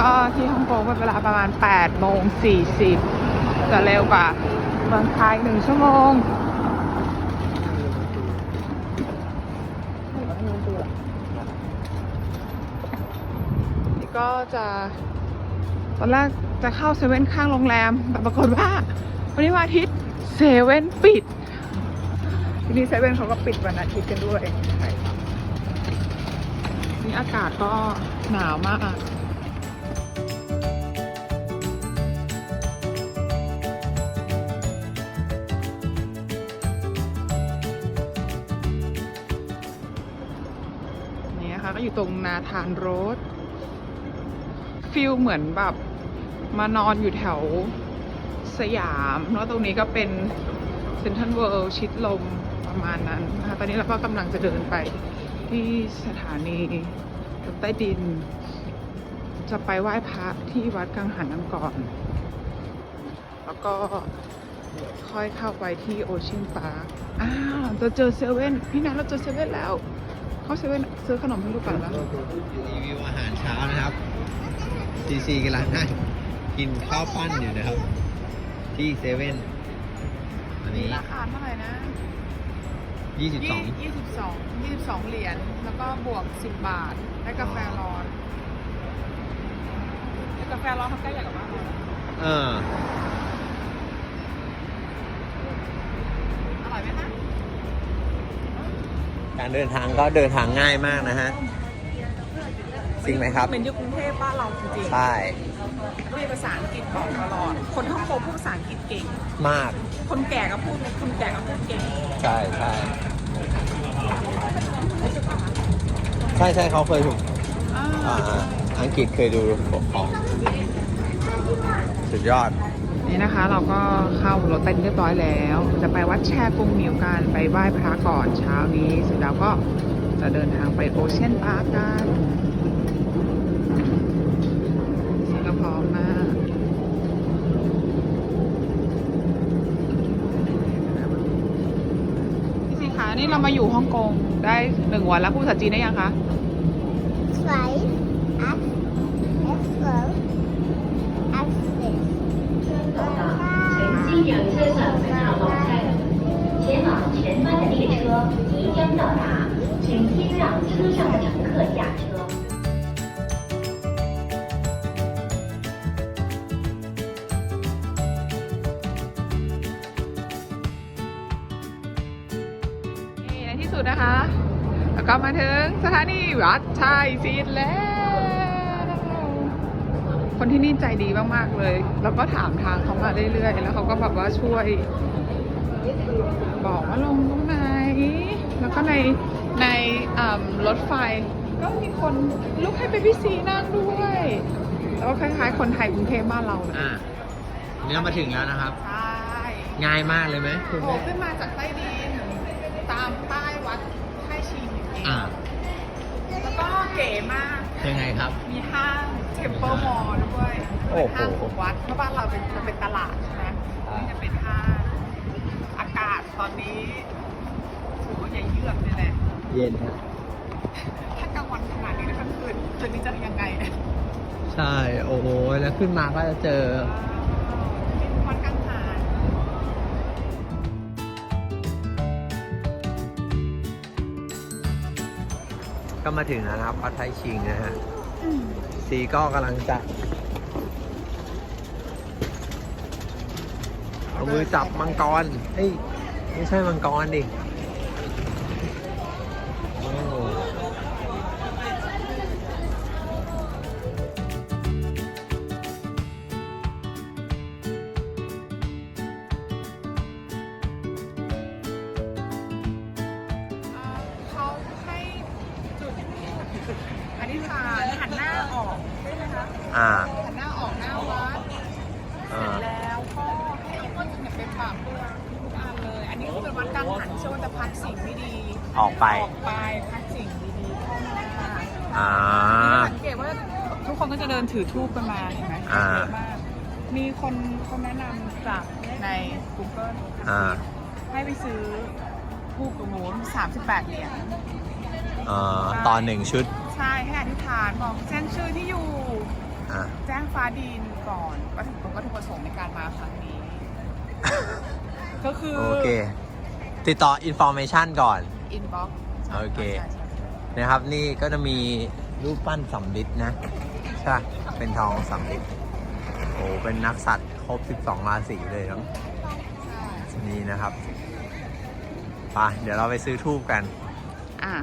ก็ที่ฮ่องกงเป็นเวลาประมาณ8โมง40 จะเร็วกว่าเมืองไทยหนึ่งชั่วโมงนี่ก็จะตอนแรกจะเข้าเซเว่นข้างโรงแรม แต่ปรากฏว่า วันนี้วันอาทิตย์เซเว่นปิดทีนี้เซเว่นเขาก็ปิดวันอาทิตย์กันด้วยนี่อากาศก็หนาวมาก นี่นะคะก็อยู่ตรงนาธานโรดฟิลเหมือนแบบมานอนอยู่แถวสยามแล้วตรงนี้ก็เป็นเซ็นทรัลเวิลด์ชิดลมประมาณนั้นนะคะตอนนี้เราก็กำลังจะเดินไปที่สถานีรถใต้ดิน จะไปไหว้พระที่วัดกังหันน้ำก่อน แล้วก็ค่อยเข้าไปที่โอเชียนพาร์คอ้าวจะเจอเซเว่นพี่นัทเราเจอเซเว่นแล้ว เข้าเซเว่นซื้อขนมให้ลูกก่อนแล้วรีวิวอาหารเช้านะครับซีซีกำลังนั่งกินข้าวปั้นอยู่นะครับ ที่เซเว่นอันนี้ราคาเท่าไหร่นะ22ยี่สิบสองยี่สิบสองเหรียญแล้วก็บวกสิบบาทได้กาแฟร้อนแต่กาแฟร้อนเขาใกล้ใหญ่กว่าบ้านเรานะเออ อร่อยไหมคะ การเดินทางก็เดินทางง่ายมากนะฮะจริงไหมครับเหมือนอยู่กรุงเทพบ้านเราจริงใช่ๆมีภาษาอังกฤษบอกตลอด คนฮ่องกงพูดภาษาอังกฤษเก่ง มาก คนแก่ก็พูดคนแก่ก็พูดเก่ง ใช่ใช่ใช่ใช่เขาเคยถูกอ่าอ่าอังกฤษเคยดูของสุดยอด นี่นะคะ เราก็เข้ารถเต้นเรียบร้อยแล้ว จะไปวัดแชร์กงเหมียวกันไปไหว้พระก่อนเช้านี้เสร็จแล้วก็จะเดินทางไปโอเชียนพาร์คกันก็พร้อมมากพี่สีขานี่เรามาอยู่ฮ่องกงได้หนึ่งวันแล้วพูดภาษาจีนได้ยังคะ 即将到达，请先让车上的乘客下车。 นี่ในที่สุดนะคะ แล้วก็มาถึงสถานีวัดชัยศิลป์แล้ว คนที่นี่ใจดีมาก ๆ เลย แล้วก็ถามทางเขามาเรื่อย ๆ แล้วเขาก็แบบว่าช่วย บอกว่าลงตรงไหน แล้วก็ในในอ่ารถไฟ ก็มีคนลุกให้เป็นพี่ซีนั่งด้วยแล้วก็คล้ายๆ คนไทยกรุงเทพบ้านเราเลยอ่านี่เรามาถึงแล้วนะครับ ใช่ ง่ายมากเลยไหมคุณโผล่แม่ขึ้นมาจากใต้ดิน ตามป้ายวัดไท่ชิงเองอ่าแล้วก็เก๋มาก ยังไงครับ มีห้างเทมเ l ิลมอลด้วยโอ้โหเป็นห้างของวัดเพราะบ้านเราเป็นจะเป็นตลาดใช่ไหมอ่านี่นี่จะเป็นห้าง อากาศตอนนี้ ถือว่าอย่าเยือกเลยแหละเย็นฮะถ้ากลางวันขนาดนี้แล้วกลางคืนคืนนี้จะยังไงเนี่ยใช่โอ้โหแล้วขึ้นมาก็จะเจอเป็นวัดกลางหานก็มาถึงแล้วนะครับวัดไทยชิงนะฮะซีก็กำลังจะเอามือจับมังกรเฮ้ยไม่ใช่มังกรดิ อธิษฐานหันหน้าออกใช่ไหมคะอ่าหันหน้าออกหน้าวัดอ่าแล้วก็ให้เอาก้อนหินเนี่ยไปปราบทุกอันเลย อันนี้ก็เป็นวัดกังหันเชื่อว่าจะพัดสิ่งไม่ดีออกไป ออกไปพัดสิ่งดีๆเข้ามาอ่า สังเกตว่าทุกคนก็จะเดินถือทูบกันมาเห็นไหมอ่า อะมากมีคนคนแนะนำจากใน Google อ่าให้ไปซื้อทูบตรงนู้น38 เหรียญอ่าตอนหนึ่งชุด ใช่ให้อธิษฐานบอกแจ้งชื่อที่อยู่ อะ แจ้งฟ้าดินก่อนว่าถึงวัตถุประสงค์ในการมาครั้งนี้ ก็คือ โอเค ติดต่ออินโฟ a t ชันก่อน อินบ็อกโอเค นะครับ นี่ก็จะมีรูปปั้นสำลิดนะ ใช่เป็นทองสำลิดโอ้เป็นนักสัตว์ครบ 12 ราศีเลยทั้งนี่นะครับไปเดี๋ยวเราไปซื้อทูบกัน อะ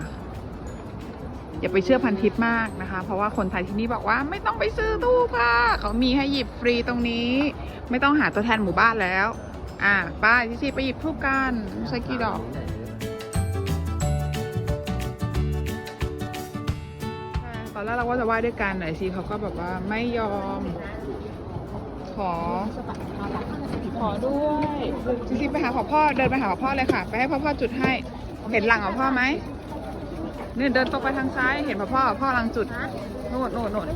อย่าไปเชื่อพันทิปมากนะคะ เพราะว่าคนไทยที่นี่บอกว่าไม่ต้องไปซื้อทูบค่ะ เขามีให้หยิบฟรีตรงนี้ ไม่ต้องหาตัวแทนหมู่บ้านแล้ว อะไป้าที่ซีไปหยิบทูบกันใช้กี่ดอกตอนแรกเราว่าจะไหว้ด้วยกันไหนซีเขาก็แบบว่าไม่ยอม ขอขอด้วยซีซีไปหาพ่อพ่อเดินไปหาพ่อพ่อเลยค่ะ ไปให้พ่อพ่อจุดให้ เห็นหลังของพ่อไหม เนี่ยเดินตรงไปทางซ้ายเห็นพ่อพ่อพ่อกำลังจุดโน่นโน่นโน่น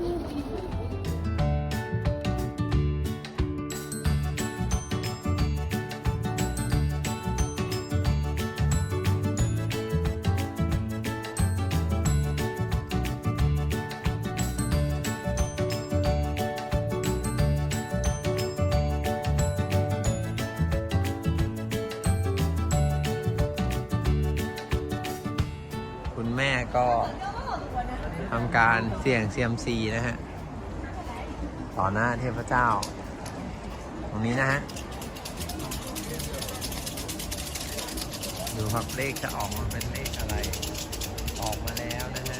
ก็ทำการเสี่ยงเซียมซีนะฮะ ต่อหน้าเทพเจ้า ตรงนี้นะฮะ ดูครับเลขจะออกมาเป็นเลขอะไร ออกมาแล้วนะฮะ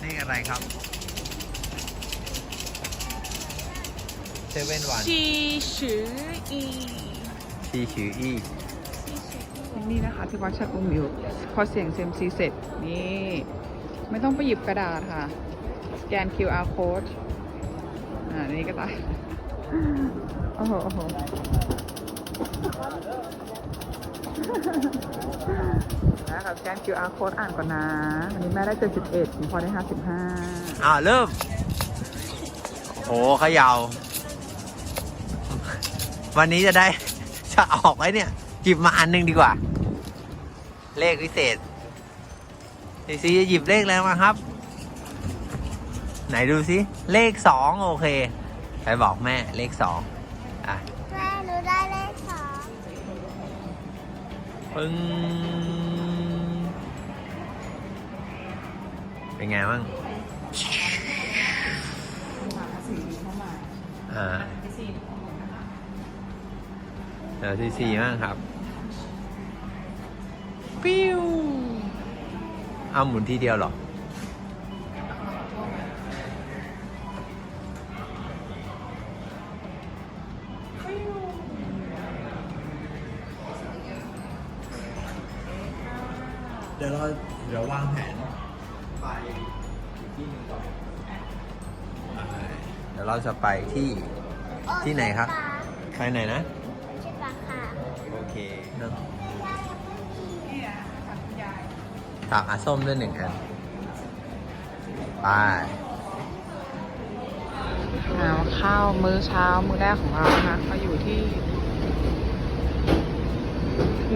เลขอะไรครับเซเว่นวันชีชืออีชีชืออี้ นี่นะคะที่วัดชักอุมิวพอเสียงเซมซีเสร็จนี่ไม่ต้องไปหยิบกระดาษค่ะ สแกน QR code อ่านี่ก็ได้โอ้โหโอ้โหนะครับสแกน QR code อ่านก่อนนะอันนี้แม่ได้71ผมพอได้55อ่าเริ่ม โอ้เขยาว วันนี้จะได้จะออกไว้เนี่ย หยิบมาอันหนึงดีกว่า เลขพิเศษซีซีจะหยิบเลขอะไรมาครับ ไหนดูซิเลขสองโอเค ไปบอกแม่เลขสองอะแม่หนูได้เลขสองปึ้งเป็นไงบ้างอ่าเดี๋ยวซีซีบ้างครับ ปิ้วเอาหมุนทีเดียวเหรอเดี๋ยวเราเดี๋ยววางแผนไปที่หนึ่งก่อนเดี๋ยวเราจะไปที่ที่ไหนครับ ไปไหนนะชื่อปลาค่ะ โอเคเนอะ ฝากอาส้มด้วยหนึ่งอันไปเอาข้าวมื้อเช้ามื้อแรกของเรานะคะก็อยู่ที่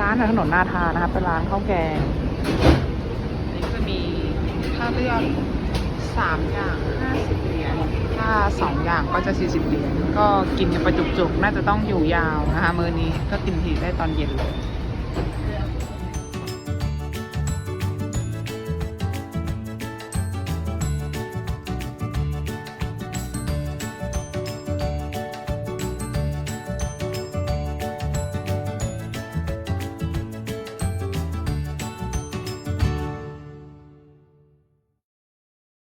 ร้านถนนนาทานะคะเป็นร้านข้าวแกงอันนี้ก็จะมีข้าวเลือกสามอย่างห้าสิบเหรียญถ้าสองอย่างก็จะสี่สิบเหรียญก็กินกันไปจุกๆ น่าจะต้องอยู่ยาวนะคะมื้อนี้ก็กินทีได้ตอนเย็นเลย